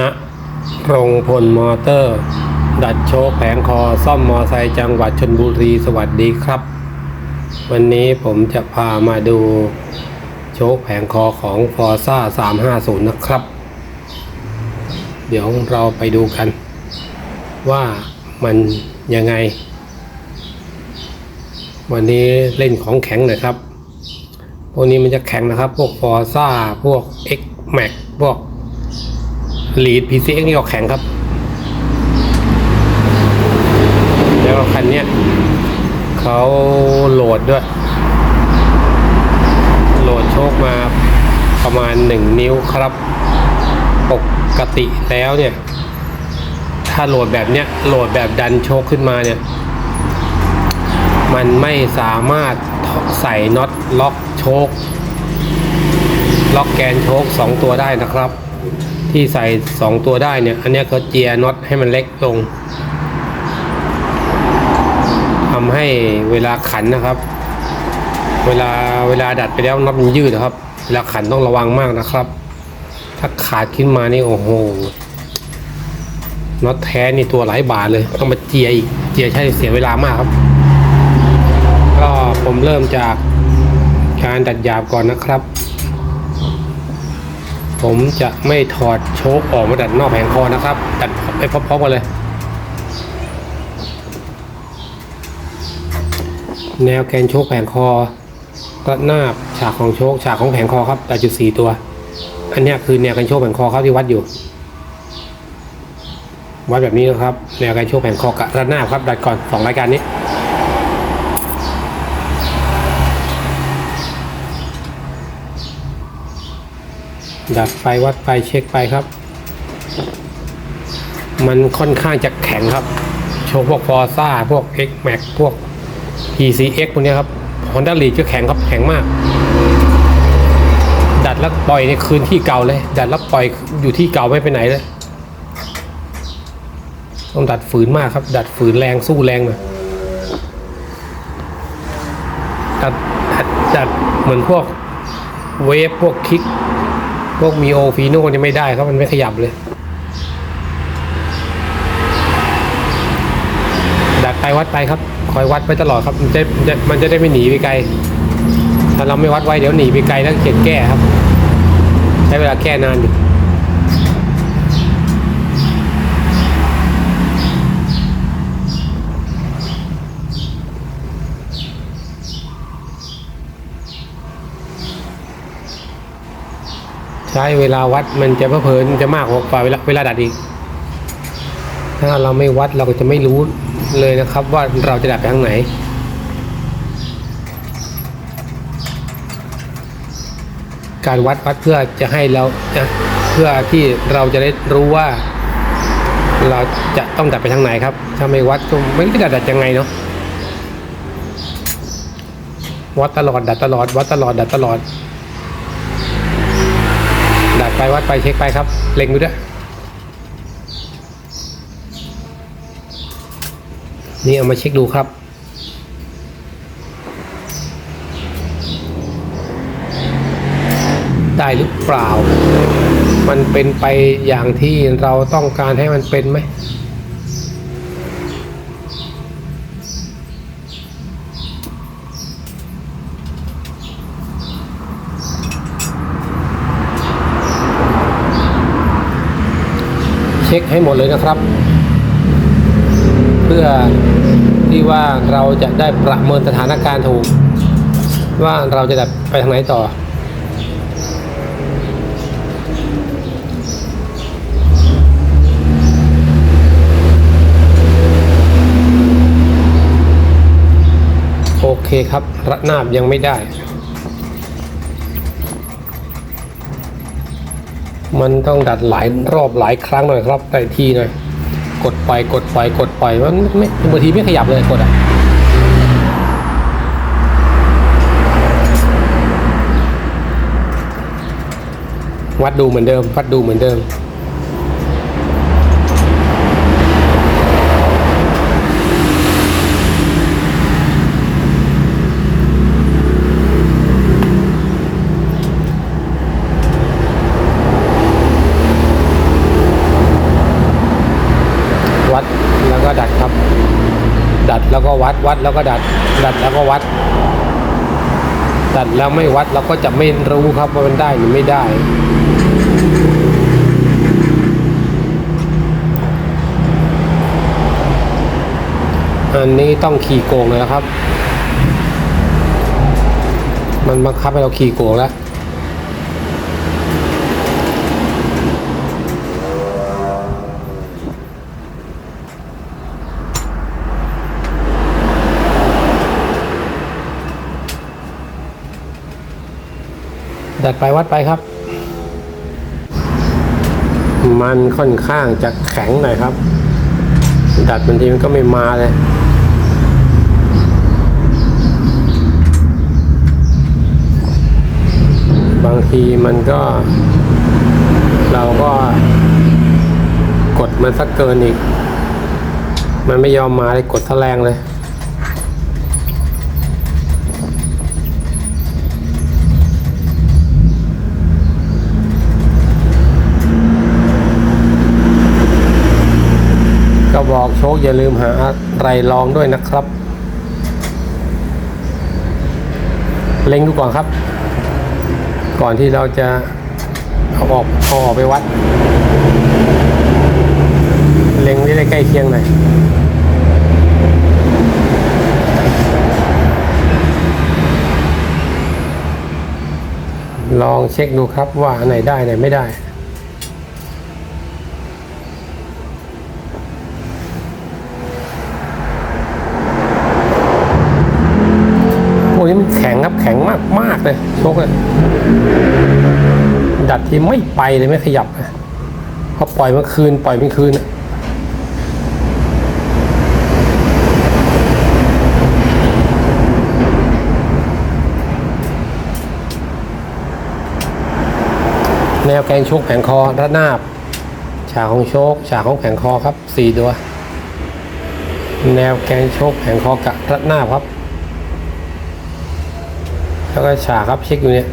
ณรงพลมอเตอร์ ดัดโชคแผงคอซ่อมมอไซค์จังหวัดชนบุรีสวัสดีครับ วันนี้ผมจะพามาดูโชคแผงคอของฟอร์ซ่า350 นะครับ เดี๋ยวเราไปดูกัน ว่ามันยังไง วันนี้เล่นของแข็งหน่อยครับ พวกนี้มันจะแข็งนะครับ พวกฟอร์ซ่าพวก X Max พวก ลีด PCX นี่ออกแข็งครับ แล้วคันเนี้ยเขาโหลดด้วย โหลดโชคมาประมาณ 1 นิ้วครับ ปกติแล้วเนี่ย ถ้าโหลดแบบเนี้ยโหลดแบบดันโชคขึ้นมาเนี่ย มันไม่สามารถใส่น็อตล็อกโชคล็อกแกนโชคสองตัวได้นะครับ ที่ใส่สองตัวได้เนี่ย อันนี้เขาเจียน็อตให้มันเล็กลงทำให้เวลาขันนะครับ เวลาเวลาดัดไปแล้วน็อตมันยืดนะครับ เวลาขันต้องระวังมากนะครับ ถ้าขาดขึ้นมานี่โอ้โหน็อตแท้นี่ตัวหลายบาทเลย ต้องมาเจียอีกเจียใช้เสียเวลามากครับ ก็ผมเริ่มจากการดัดหยาบก่อนนะครับ ผมจะไม่ถอดโชคออกมาดัดนอกแผงคอนะครับ ดัดไปพร้อมๆกันเลย แนวแกนโชคแผงคอระนาบฉากของโชคฉากของแผงคอครับดัดจุดสี่ตัว อันนี้คือแนวแกนโชคแผงคอครับที่วัดอยู่ วัดแบบนี้นะครับ แนวแกนโชคแผงคอกระนาบครับ ดัดก่อนสองรายการนี้ ดัดไปวัดไปเช็คไปครับ มันค่อนข้างจะแข็งครับ โชว์พวกฟอร์ซ่าพวก X Max พวก PCX พวกเนี้ยครับ Honda l e a d ก็แข็งครับแข็งมาก ดัดแล้วปล่อยในคืนที่เก่าเลย ดัดแล้วปล่อยอยู่ที่เก่าไม่ไปไหนเลยต้องดัดฝืนมากครับ ดัดฝืนแรงสู้แรงหน่อยดัดดัดดัดเหมือนพวกเวฟพวกคิก พวกมีโอฟีโน่เนี่ยไม่ได้ครับมันไม่ขยับเลย ดักไปวัดไปครับ คอยวัดไปตลอดครับ มันจะจะมันจะได้ไม่หนีไปไกล ถ้าเราไม่วัดไว้เดี๋ยวหนีไปไกลแล้วเขียนแก้ครับ ใช้เวลาแก้นานอยู่ ช้เวลาวัดมันจะเพลินจะมากกว่าเวลาเวลาดัดอีก ถ้าเราไม่วัดเราก็จะไม่รู้เลยนะครับ ว่าเราจะดัดไปทางไหนการวัดวัดเพื่อจะให้เราเพื่อที่เราจะได้รู้ว่า เราจะต้องดัดไปทางไหนครับ ถ้าไม่วัดก็ไม่รู้จะดัดยังไงเนาะวัดตลอดดัดตลอด วัดตลอดดัดตลอดดัด ไปวัดไปเช็คไปครับ เล็งดูด้วย นี่เอามาเช็คดูครับ ได้หรือเปล่า มันเป็นไปอย่างที่เราต้องการให้มันเป็นไหม ช็คให้หมดเลยนะครับ เพื่อที่ว่าเราจะได้ประเมินสถานการณ์ถูก ว่าเราจะดับไปทางไหนต่อโอเคครับระนาบยังไม่ได้ มันต้องดัดหลายรอบหลายครั้งหน่อยครับหลายทีหน่อยกดไปกดไปกดไปมันไม่บางทีไม่ขยับเลยกดอะวัดดูเหมือนเดิม วัดดูเหมือนเดิม แล้ วัดวัดแล้วก็ดัด ดัดแล้วก็วัด ดัดแล้วไม่วัดเราก็จะไม่รู้ครับว่ามันได้หรือไม่ได้อันนี้ต้องขี่โกงเลยนะครับ มันบังคับให้เราขี่โกงแล้ว ดัดไปวัดไปครับ มันค่อนข้างจะแข็งหน่อยครับ ดัดบางทีมันก็ไม่มาเลยบางทีมันก็ เราก็กดมันสักเกินอีก มันไม่ยอมมาเลยกดทะแรงเลย กอกโชคอย่าลืมหาอะไรลองด้วยนะครับ เล็งดูก่อนครับ ก่อนที่เราจะเอาออกเอาออกไปวัด เล็งที่ได้ใกล้เคียงหน่อยลองเช็คดูครับว่าอันไหนได้ไหนไม่ได้ พวกนี้มันแข็งครับแข็งมากมาก เลยโชกเลยดัดที่ไม่ไปเลยไม่ขยับนะพอปล่อยเมื่อคืน ปล่อยเป็นคืนแนวแกงโชกแผงคอระนาบ ฉากของโชกฉากของแผงคอครับสี่ตัว แนวแกงโชกแผงคอกับระนาบครับ แล้วก็ฉากครับเช็คอยู่เนี่ย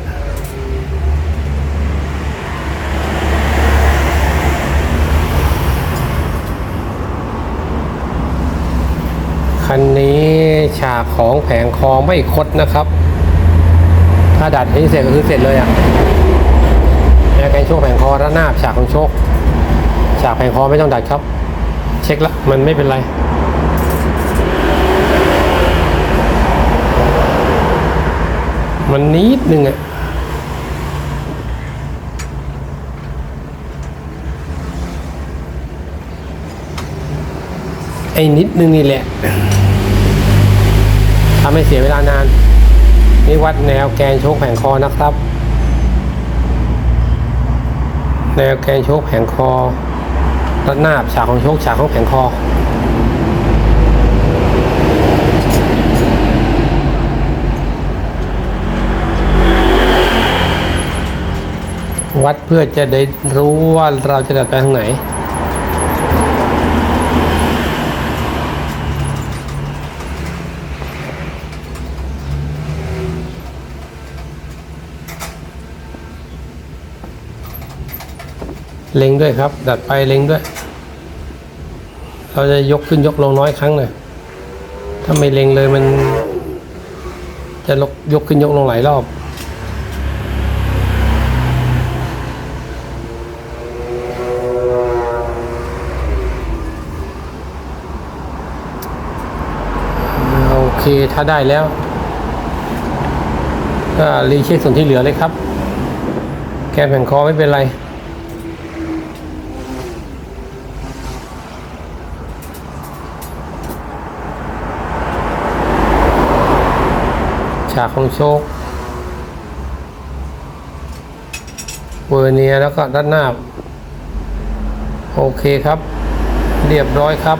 คันนี้ฉากของแผงคอไม่คดนะครับ ถ้าดัดให้เสร็จก็คือเสร็จเลยอะ่ะแล้แกนโชคแผงคอระนาบฉากของโชค ฉากแผงคอไม่ต้องดัดครับ เช็คละมันไม่เป็นไร มันนิดนึงอะไอ้นิดนึงนี่แหละทำให้เสียเวลานาน นี่วัดแนวแกนโชคแผงคอนะครับ แนวแกนโชคแผงคอระนาบฉากของโชคฉากของแผงคอ วัดเพื่อจะได้รู้ว่าเราจะดัดไปทางไหน เล็งด้วยครับ ดัดไปเล็งด้วย เราจะยกขึ้นยกลงน้อยครั้งเลยถ้าไม่เล็งเลยมัน จะลกยกขึ้นยกลงหลายรอบ โอ เคถ้าได้แล้วก็รีเช็คส่วนที่เหลือเลยครับ แกนแผ่นคอไม่เป็นไร ฉากของโชคเวอร์เนียแล้วก็ด้านหน้า โอเคครับ เรียบร้อยครับ